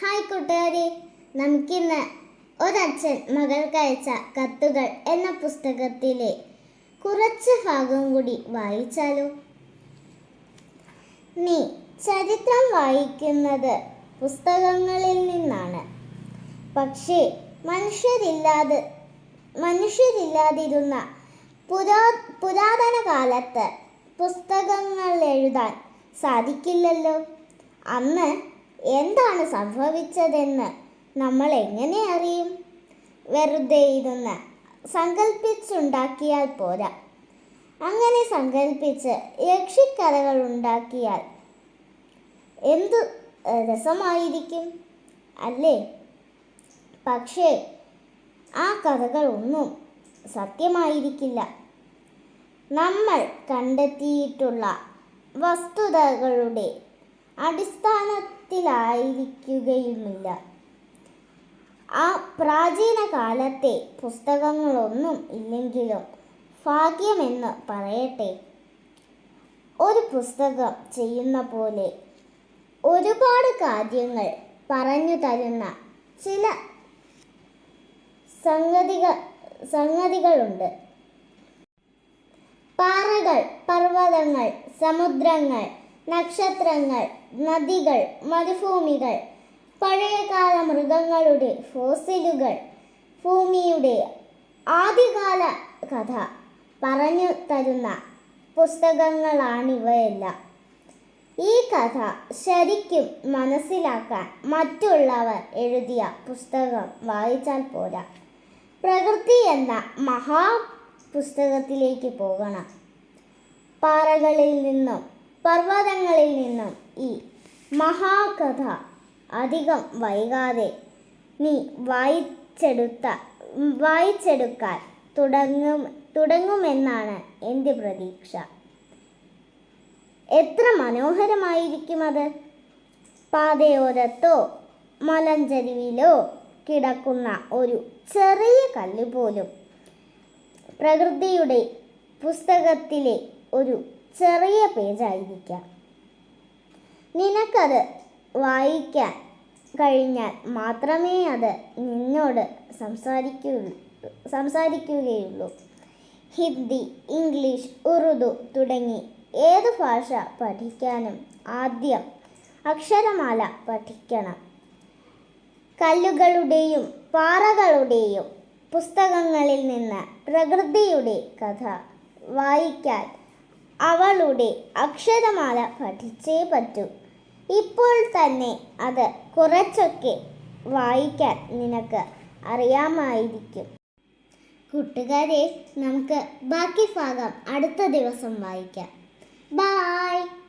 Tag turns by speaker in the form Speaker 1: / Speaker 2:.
Speaker 1: Hi കൂട്ടുകാരെ. നമുക്കിന്ന് ഒരച്ഛൻ മകൾക്ക് അയച്ച കത്തുകൾ എന്ന പുസ്തകത്തിലെ കുറച്ച് ഭാഗം കൂടി വായിച്ചാലോ? നീ ചരിത്രം വായിക്കുന്നത് പുസ്തകങ്ങളിൽ നിന്നാണ്. പക്ഷേ മനുഷ്യരില്ലാതെ മനുഷ്യരില്ലാതിരുന്ന പുരാ പുരാതന കാലത്ത് പുസ്തകങ്ങൾ എഴുതാൻ സാധിക്കില്ലല്ലോ. അന്ന് എന്താണ് സംഭവിച്ചതെന്ന് നമ്മൾ എങ്ങനെ അറിയും? വെറുതെ ഇരുന്ന് സങ്കല്പിച്ചുണ്ടാക്കിയാൽ പോരാ. അങ്ങനെ സങ്കല്പിച്ച് യക്ഷിക്കഥകൾ ഉണ്ടാക്കിയാൽ എന്തു രസമായിരിക്കും? അല്ലേ? പക്ഷേ ആ കഥകൾ ഒന്നും സത്യമായിരിക്കില്ല. നമ്മൾ കണ്ടെത്തിയിട്ടുള്ള വസ്തുതകളുടെ അടിസ്ഥാനത്തിലായിരിക്കുകയുമില്ല ആ പ്രാചീന കാലത്തെ പുസ്തകങ്ങളൊന്നും ഇല്ലെങ്കിലും ഭാഗ്യമെന്ന് പറയട്ടെ. ഒരു പുസ്തകം ചെയ്യുന്ന പോലെ ഒരുപാട് കാര്യങ്ങൾ പറഞ്ഞു തരുന്ന ചില സംഗതികൾ സംഗതികളുണ്ട്. പാറകൾ പർവതങ്ങൾ സമുദ്രങ്ങൾ നക്ഷത്രങ്ങൾ നദികൾ മരുഭൂമികൾ പഴയകാല മൃഗങ്ങളുടെ ഫോസിലുകൾ ഭൂമിയുടെ ആദ്യകാല കഥ പറഞ്ഞു തരുന്ന പുസ്തകങ്ങളാണിവയെല്ലാം. ഈ കഥ ശരിക്കും മനസ്സിലാക്കാൻ മറ്റുള്ളവർ എഴുതിയ പുസ്തകം വായിച്ചാൽ പോരാ. പ്രകൃതി എന്ന മഹാ പുസ്തകത്തിലേക്ക് പോകണം. പാറകളിൽ നിന്നും പർവതങ്ങളിൽ നിന്നും ഈ മഹാകഥ അധികം വൈകാതെ നീ വായിച്ചെടുത്ത വായിച്ചെടുക്കാൻ തുടങ്ങും തുടങ്ങുമെന്നാണ് എന്റെ പ്രതീക്ഷ. എത്ര മനോഹരമായിരിക്കും അത് പാതയോരത്തോ മലഞ്ചരിവിലോ കിടക്കുന്ന ഒരു ചെറിയ കല്ല് പോലും പ്രകൃതിയുടെ പുസ്തകത്തിലെ ഒരു ചെറിയ പേജായിരിക്കാം. നിനക്കത് വായിക്കാൻ കഴിഞ്ഞാൽ മാത്രമേ അത് നിന്നോട് സംസാരിക്കൂ സംസാരിക്കുകയുള്ളൂ. ഹിന്ദി ഇംഗ്ലീഷ് ഉറുദു തുടങ്ങി ഏത് ഭാഷ പഠിക്കാനും ആദ്യം അക്ഷരമാല പഠിക്കണം. കല്ലുകളുടെയും പാറകളുടെയും പുസ്തകങ്ങളിൽ നിന്ന് പ്രകൃതിയുടെ കഥ വായിക്കാൻ അവളുടെ അക്ഷരമാല പഠിച്ചേ പറ്റൂ. ഇപ്പോൾ തന്നെ അത് കുറച്ചൊക്കെ വായിക്കാൻ നിനക്ക് അറിയാമായിരിക്കും. കൂട്ടുകാരെ നമുക്ക് ബാക്കി ഭാഗം അടുത്ത ദിവസം വായിക്കാം. ബായ്